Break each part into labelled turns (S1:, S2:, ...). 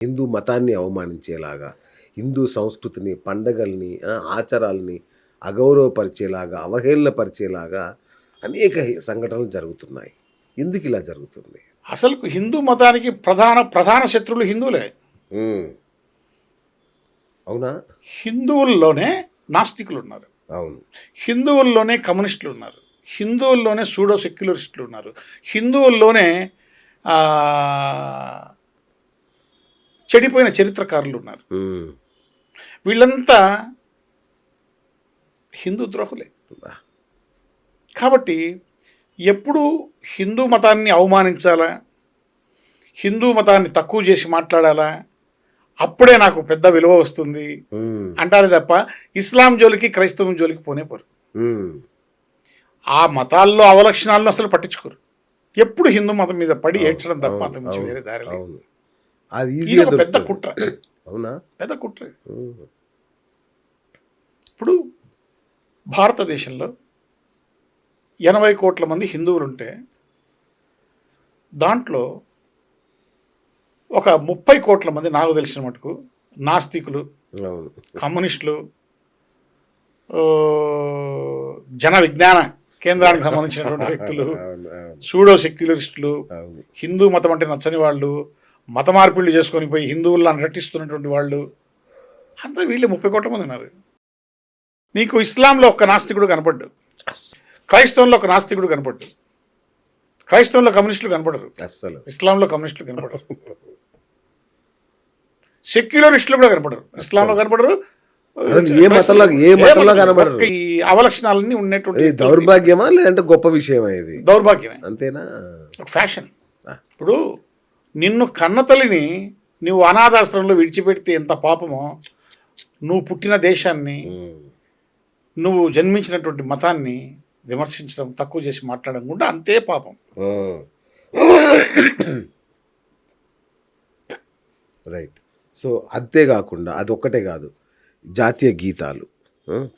S1: హిందూ మతాన్ని అవమానించేలాగా హిందూ సంస్కృతిని పండగల్ని ఆచారాల్ని అగౌరవపరిచేలాగా అవహేళనపరిచేలాగా అనేక సంఘటనలు జరుగుతున్నాయి. ఎందుకు ఇలా జరుగుతుంది?
S2: అసలు హిందూ మతానికి ప్రధాన ప్రధాన శత్రువులు హిందువులే.
S1: అవునా?
S2: హిందువుల్లోనే నాస్తికులు ఉన్నారు
S1: అవును.
S2: హిందువుల్లోనే కమ్యూనిస్టులు ఉన్నారు హిందువుల్లోనే సూడో సెక్యులరిస్టులు ఉన్నారు హిందువుల్లోనే చెడిపోయిన చరిత్రకారులు ఉన్నారు. వీళ్ళంతా హిందూ ద్రోహులే. కాబట్టి ఎప్పుడు హిందూ మతాన్ని అవమానించాలా? హిందూ మతాన్ని తక్కువ చేసి మాట్లాడాలా? అప్పుడే నాకు పెద్ద విలువ వస్తుంది. అంటారు తప్ప ఇస్లాం జోలికి క్రైస్తవం జోలికి పోనే పోరు.
S1: ఉమ్.
S2: ఆ మతాల్లో అవలక్షణాలను అసలు పట్టించుకోరు. ఎప్పుడు హిందూ మతం మీద పడి ఏడ్చడం తప్ప అంత వేరే దారి లేదు.
S1: అది
S2: ఇది
S1: ఈజీగా
S2: ఒక పెద్ద. కుట్ర.
S1: అవునా?
S2: పెద్ద కుట్ర. ఇప్పుడు భారతదేశంలో ఎనభై కోట్ల మంది హిందువులు ఉంటే దాంట్లో ఒక ముప్పై కోట్ల మంది నాకు తెలిసిన మటుకు నాస్తికులు కమ్యూనిస్టులు జన విజ్ఞాన కేంద్రానికి సంబంధించినటువంటి వ్యక్తులు సూడో సెక్యులరిస్టులు హిందూ మతం అంటే నచ్చని వాళ్ళు మత మార్పిళ్ళు చేసుకొని పోయి హిందువులను నటిస్తున్నటువంటి వాళ్ళు అంతా వీళ్ళు ముప్పై కోట్ల మంది ఉన్నారు. నీకు ఇస్లాంలో ఒక నాస్తికుడు కనపడ్డు. క్రైస్తవంలో ఒక నాస్తికుడు కనపడ్డు. క్రైస్తవంలో కమ్యూనిస్టులు కనపడరు. ఇస్లాంలో కమ్యూనిస్టులు కనపడరు. సెక్యులరిస్టులు కూడా కనపడరు. ఇస్లాంలో కనపడరు.
S1: ఏ మతంలో ఏ మతంలో కనబడరు
S2: ఈ అవలక్షణాలన్నీ ఉన్నటువంటి
S1: దౌర్భాగ్యమా లేదంటే గొప్ప విషయమా ఇది?
S2: దౌర్భాగ్యమే.
S1: అంతేనా?
S2: ఒక ఫ్యాషన్. ఇప్పుడు నిన్ను కన్నతల్లిని నువ్వు అనాథాశ్రమంలో విడిచిపెడితే ఎంత పాపమో నువ్వు పుట్టిన దేశాన్ని. నువ్వు జన్మించినటువంటి మతాన్ని విమర్శించడం తక్కువ చేసి మాట్లాడడం కూడా అంతే పాపం.
S1: రైట్. సో అంతేకాకుండా అదొక్కటే కాదు జాతీయ గీతాలు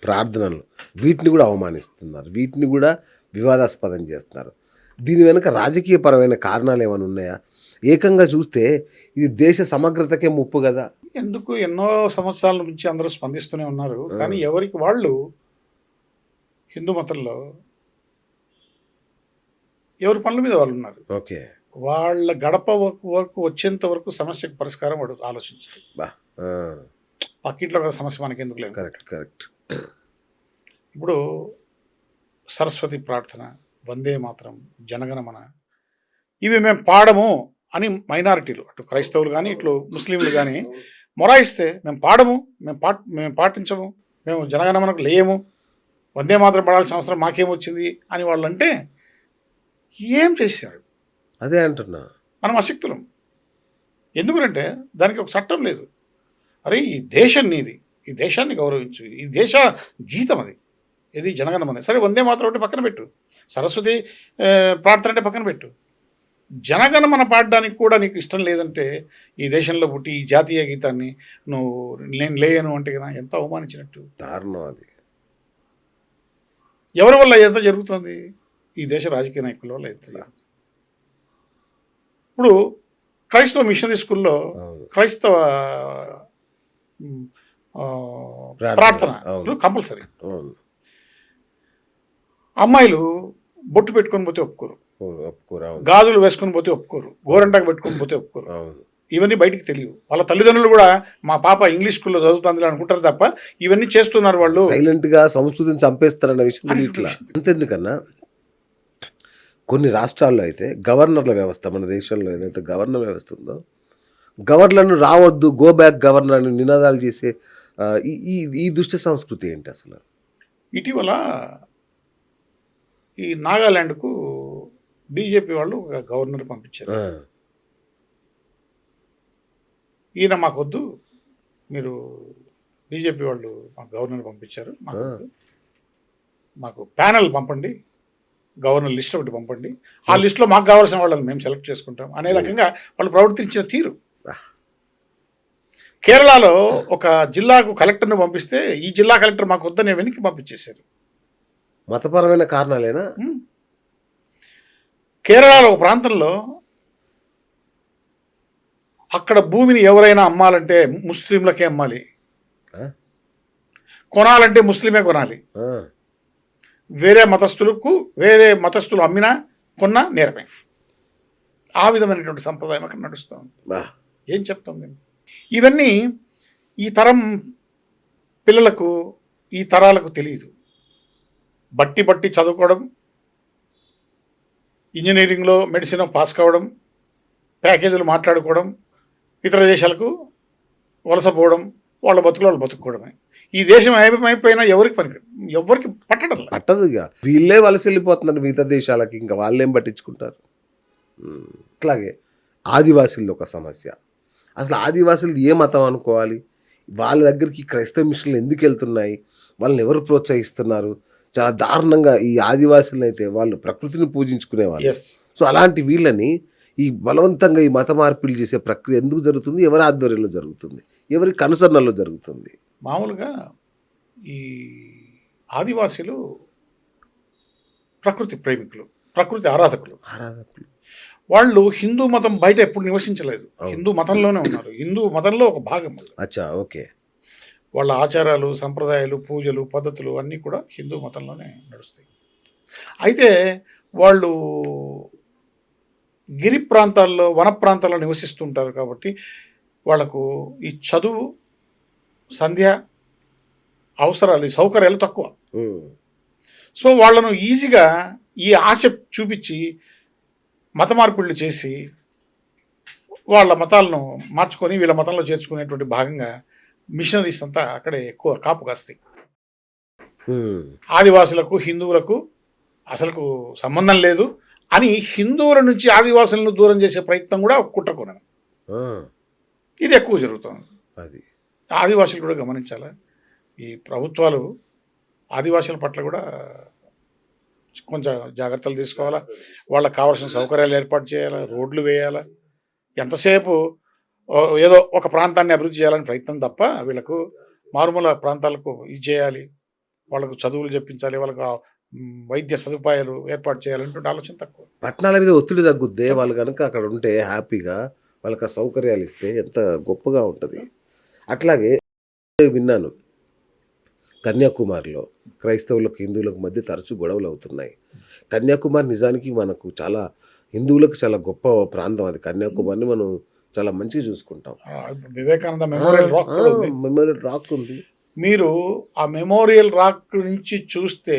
S1: ప్రార్థనలు వీటిని కూడా అవమానిస్తున్నారు. వీటిని కూడా వివాదాస్పదం చేస్తున్నారు. దీని వెనుక రాజకీయపరమైన కారణాలు ఏమైనా ఉన్నాయా? ఏకంగా చూస్తే ఇది దేశ సమగ్రతకే ముప్పు కదా.
S2: ఎందుకు ఎన్నో సంవత్సరాల నుంచి అందరూ స్పందిస్తూనే ఉన్నారు. కానీ ఎవరికి వాళ్ళు హిందూ మతంలో ఎవరి పనుల మీద వాళ్ళు ఉన్నారు.
S1: ఓకే.
S2: వాళ్ళ గడప వరకు వచ్చేంత వరకు సమస్యకు పరిష్కారం వాడు ఆలోచించారు పక్కింట్లో ఒక సమస్య మనకి ఎందుకు లేదు
S1: కరెక్ట్ కరెక్ట్.
S2: ఇప్పుడు సరస్వతి ప్రార్థన వందే మాత్రం జనగణమన. ఇవి మేము పాడము. అని మైనారిటీలు అటు క్రైస్తవులు కానీ ఇట్లు ముస్లింలు కానీ మొరాయిస్తే మేము పాడము మేము పాట మేము పాటించము మేము జనగణమనకు లేయము వందే మాత్రం పడాల్సిన అవసరం మాకేమొచ్చింది అని వాళ్ళు అంటే ఏం చేశారు?
S1: అదే అంటున్నా.
S2: మనం అశక్తులం. ఎందుకంటే దానికి ఒక చట్టం లేదు. అరే ఈ దేశం నీది ఈ దేశాన్ని గౌరవించు ఈ దేశ గీతం అది ఇది జనగణమని సరే వందే మాత్రం అంటే పక్కన పెట్టు. సరస్వతి ప్రార్థన అంటే పక్కన పెట్టు. జనగణమన పాడడానికి కూడా నీకు ఇష్టం లేదంటే ఈ దేశంలో పుట్టి ఈ జాతీయ గీతాన్ని నువ్వు నేను లేయను అంటే కదా ఎంత అవమానించినట్టు?
S1: దారుణం అది.
S2: ఎవరి వల్ల ఎంత జరుగుతుంది? ఈ దేశ రాజకీయ నాయకుల వల్ల ఎంత జరుగుతుంది? ఇప్పుడు క్రైస్తవ మిషనరీ స్కూల్లో క్రైస్తవ
S1: ప్రార్థన.
S2: కంపల్సరీ. అమ్మాయిలు బొట్టు పెట్టుకొని పోతే ఒప్పుకోరు. గాజులు వేసుకొని పోతే ఒప్పుకోరు. గోరంటాకు పెట్టుకొని పోతే ఒప్పుకోరు. ఇవన్నీ బయటికి తెలియవు. వాళ్ళ తల్లిదండ్రులు కూడా మా పాప ఇంగ్లీష్ స్కూల్లో చదువుతుంది అనుకుంటారు తప్ప ఇవన్నీ చేస్తున్నారు వాళ్ళు.
S1: సైలెంట్గా సంస్కృతిని చంపేస్తారన్న విషయం ఇట్లా. అంతెందుకన్నా? కొన్ని రాష్ట్రాల్లో అయితే గవర్నర్ల వ్యవస్థ మన దేశంలో ఏదైతే గవర్నర్ వ్యవస్థ ఉందో గవర్నర్లను రావద్దు గో బ్యాక్ గవర్నర్ అని నినాదాలు చేసే ఈ ఈ దుష్ట సంస్కృతి ఏంటి అసలు?
S2: ఇటీవల ఈ నాగాల్యాండ్కు బీజేపీ వాళ్ళు ఒక గవర్నర్ పంపించారు. ఈయన మాకొద్దు మీరు బీజేపీ వాళ్ళు మాకు గవర్నర్ పంపించారు మాకు. మాకు ప్యానల్ పంపండి గవర్నర్ లిస్ట్ ఒకటి పంపండి. ఆ లిస్ట్లో మాకు కావాల్సిన వాళ్ళని మేము సెలెక్ట్ చేసుకుంటాం అనే రకంగా వాళ్ళు ప్రవర్తించిన తీరు. కేరళలో ఒక జిల్లాకు కలెక్టర్ని పంపిస్తే ఈ జిల్లా కలెక్టర్ మాకు వద్దని వెనక్కి పంపించేశారు.
S1: మతపరమైన కారణాలేనా.
S2: కేరళలో ఒక ప్రాంతంలో అక్కడ భూమిని ఎవరైనా అమ్మాలంటే ముస్లింలకే అమ్మాలి? కొనాలంటే ముస్లిమే కొనాలి. వేరే మతస్థులకు వేరే మతస్థులు అమ్మినా కొన్నా నేరమే. ఆ విధమైనటువంటి సంప్రదాయం అక్కడ నడుస్తూ ఉంది. ఏం చెప్తాం దీన్ని? ఇవన్నీ ఈ తరం పిల్లలకు ఈ తరాలకు తెలియదు. బట్టి బట్టి చదువుకోవడం ఇంజనీరింగ్లో మెడిసిన్ పాస్ కావడం ప్యాకేజీలు మాట్లాడుకోవడం ఇతర దేశాలకు వలసపోవడం వాళ్ళ బతుకులు వాళ్ళు బతుక్కోవడమే. ఈ దేశం ఏమైపోయినా ఎవరికి పని ఎవరికి పట్టడం
S1: పట్టదు ఇక. వీళ్ళే వలస వెళ్ళిపోతున్నారు మిగతా దేశాలకి ఇంకా వాళ్ళేం పట్టించుకుంటారు? అట్లాగే ఆదివాసీలది ఒక సమస్య. అసలు ఆదివాసీలు ఏ మతం అనుకోవాలి? వాళ్ళ దగ్గరికి క్రైస్తవ మిషన్లు ఎందుకు వెళ్తున్నాయి? వాళ్ళని ఎవరు ప్రోత్సహిస్తున్నారు? చాలా దారుణంగా ఈ ఆదివాసులను అయితే వాళ్ళు ప్రకృతిని పూజించుకునేవాళ్ళు.
S2: ఎస్
S1: సో అలాంటి వీళ్ళని ఈ బలవంతంగా ఈ మత మార్పిడి చేసే ప్రక్రియ ఎందుకు జరుగుతుంది? ఎవరి ఆధ్వర్యంలో జరుగుతుంది? ఎవరి కనుసరణలో జరుగుతుంది?
S2: మామూలుగా ఈ ఆదివాసీలు ప్రకృతి ప్రేమికులు ప్రకృతి ఆరాధకులు.
S1: ఆరాధకులు.
S2: వాళ్ళు హిందూ మతం బయట ఎప్పుడు నివసించలేదు. హిందూ మతంలోనే ఉన్నారు. హిందూ మతంలో ఒక భాగం వాళ్ళు.
S1: అచ్చా ఓకే.
S2: వాళ్ళ ఆచారాలు సంప్రదాయాలు పూజలు పద్ధతులు అన్నీ కూడా హిందూ మతంలోనే నడుస్తాయి. అయితే వాళ్ళు గిరి ప్రాంతాల్లో వన ప్రాంతాల్లో నివసిస్తుంటారు కాబట్టి వాళ్ళకు ఈ చదువు సంధ్య అవసరాలు ఈ సౌకర్యాలు తక్కువ. సో వాళ్ళను ఈజీగా ఈ ఆశ చూపించి మత మార్పిళ్ళు చేసి వాళ్ళ మతాలను మార్చుకొని వీళ్ళ మతంలో చేర్చుకునేటువంటి భాగంగా మిషనరీస్ అంతా అక్కడే ఎక్కువ కాపు కాస్తాయి. ఆదివాసులకు హిందువులకు అసలుకు సంబంధం లేదు అని హిందువుల నుంచి ఆదివాసులను దూరం చేసే ప్రయత్నం కూడా కుట్రకోణం.
S1: ఆ,
S2: ఇది ఎక్కువ జరుగుతుంది.
S1: అది.
S2: ఆదివాసులు కూడా గమనించాలా? ఈ ప్రభుత్వాలు ఆదివాసుల పట్ల కూడా కొంచెం జాగ్రత్తలు తీసుకోవాలా? వాళ్ళకి కావాల్సిన సౌకర్యాలు ఏర్పాటు చేయాలా? రోడ్లు వేయాలా? ఎంతసేపు ఏదో ఒక ప్రాంతాన్ని అభివృద్ధి చేయాలని ప్రయత్నం తప్ప వీళ్ళకు మారుమూల ప్రాంతాలకు ఇది చేయాలి వాళ్ళకు చదువులు చెప్పించాలి వాళ్ళకు వైద్య సదుపాయాలు ఏర్పాటు చేయాలనేటువంటి ఆలోచన తక్కువ.
S1: పట్టణాల మీద ఒత్తిడి తగ్గుద్దే వాళ్ళు కనుక అక్కడ ఉంటే హ్యాపీగా వాళ్ళకి ఆ సౌకర్యాలు ఇస్తే ఎంత గొప్పగా ఉంటుంది. అట్లాగే విన్నాను కన్యాకుమారిలో క్రైస్తవులకు హిందువులకు మధ్య తరచూ గొడవలు అవుతున్నాయి. కన్యాకుమారి నిజానికి మనకు చాలా హిందువులకు చాలా గొప్ప ప్రాంతం అది. కన్యాకుమారిని మనం చాలా మంచిగా చూసుకుంటాం.
S2: Vivekananda memorial rock.
S1: Memorial rock ఉంది.
S2: మీరు ఆ మెమోరియల్ రాక్ నుంచి చూస్తే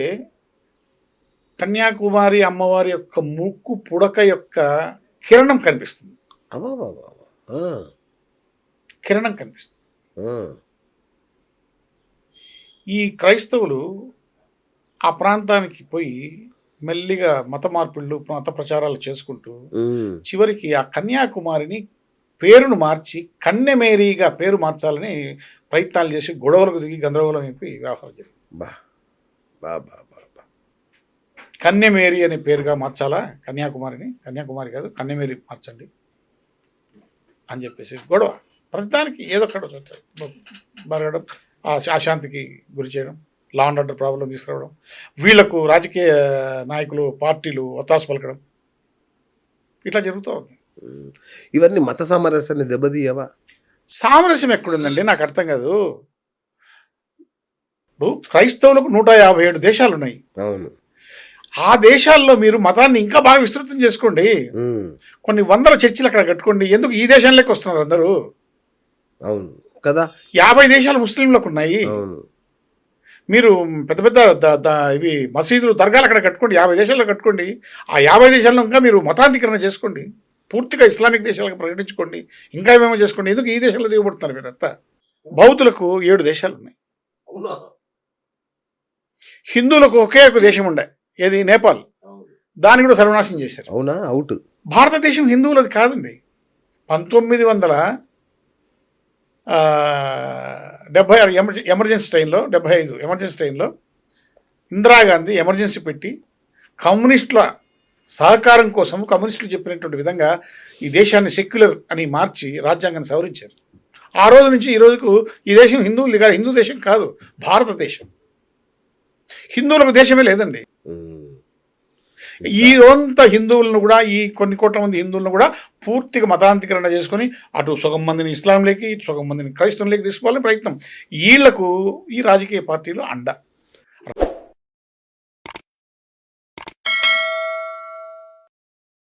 S2: కన్యాకుమారి అమ్మవారి యొక్క ముక్కు పుడక యొక్క కిరణం కనిపిస్తుంది. కిరణం కనిపిస్తుంది. ఈ క్రైస్తవులు ఆ ప్రాంతానికి పోయి మెల్లిగా మత మార్పిళ్ళు మత ప్రచారాలు చేసుకుంటూ చివరికి ఆ కన్యాకుమారిని పేరును మార్చి కన్యమేరీగా పేరు మార్చాలని ప్రయత్నాలు చేసి గొడవలకు దిగి గందరగోళం అయిపోయి వ్యవహారం జరిగింది.
S1: బా బా బా బా బా.
S2: కన్యమేరి అనే పేరుగా మార్చాలా? కన్యాకుమారిని? కన్యాకుమారి కాదు కన్యమేరి మార్చండి అని చెప్పేసి గొడవ. ప్రతిదానికి ఏదో ఒకటి బరగడం ఆ అశాంతికి గురి చేయడం లా అండ్ ఆర్డర్ ప్రాబ్లం తీసుకురావడం వీళ్ళకు రాజకీయ నాయకులు పార్టీలు ఒత్తాసు పలకడం ఇట్లా జరుగుతూ ఉంది.
S1: ఇవన్నీ మత సామరస్యాన్ని దెబ్బతీయవా?
S2: సామరస్యం ఎక్కడుందండి? నాకు అర్థం కాదు. ఇప్పుడు క్రైస్తవులకు నూట యాభై ఏడు దేశాలు ఉన్నాయి
S1: అవును.
S2: ఆ దేశాల్లో మీరు మతాన్ని ఇంకా బాగా విస్తృతం చేసుకోండి. కొన్ని వందల చర్చిలు అక్కడ కట్టుకోండి. ఎందుకు ఈ దేశాల్లోకి వస్తున్నారు అందరూ?
S1: అవును. కదా?
S2: యాభై దేశాలు ముస్లింలకు ఉన్నాయి మీరు పెద్ద పెద్ద ఇవి మసీదులు దర్గాలు అక్కడ కట్టుకోండి. యాభై దేశాల్లో కట్టుకోండి. ఆ యాభై దేశాల్లో ఇంకా మీరు మతాంతీకరణ చేసుకోండి. పూర్తిగా ఇస్లామిక్ దేశాలకు ప్రకటించుకోండి ఇంకా ఏమేమో చేసుకోండి ఎందుకు ఈ దేశంలో దిగబడుతున్నారు మీరంతా బౌద్ధులకు ఏడు దేశాలు ఉన్నాయి. హిందువులకు ఒకే ఒక దేశం ఉండే ఏది? నేపాల్. దాన్ని కూడా సర్వనాశనం చేశారు.
S1: అవునా? అవుట్.
S2: భారతదేశం హిందువులది కాదండి. పంతొమ్మిది వందల ఆ, డెబ్భై ఆరు ఎమర్జె ఎమర్జెన్సీ టైంలో డెబ్భై ఐదు ఎమర్జెన్సీ టైంలో ఇందిరాగాంధీ ఎమర్జెన్సీ పెట్టి కమ్యూనిస్టుల సహకారం కోసం కమ్యూనిస్టులు చెప్పినటువంటి విధంగా ఈ దేశాన్ని సెక్యులర్ అని మార్చి రాజ్యాంగాన్ని సవరించారు. ఆ రోజు నుంచి ఈ రోజుకు ఈ దేశం హిందువులది కాదు హిందూ దేశం కాదు భారతదేశం. హిందువులకు దేశమే లేదండి. ఈ రోజంతా హిందువులను కూడా ఈ కొన్ని కోట్ల మంది హిందువులను కూడా పూర్తిగా మతాంతీకరణ చేసుకొని అటు సగం మందిని ఇస్లాంలోకి ఇటు సగం మందిని క్రైస్తవులకి తీసుకోవాలని ప్రయత్నం. వీళ్ళకు ఈ రాజకీయ పార్టీలు అండ.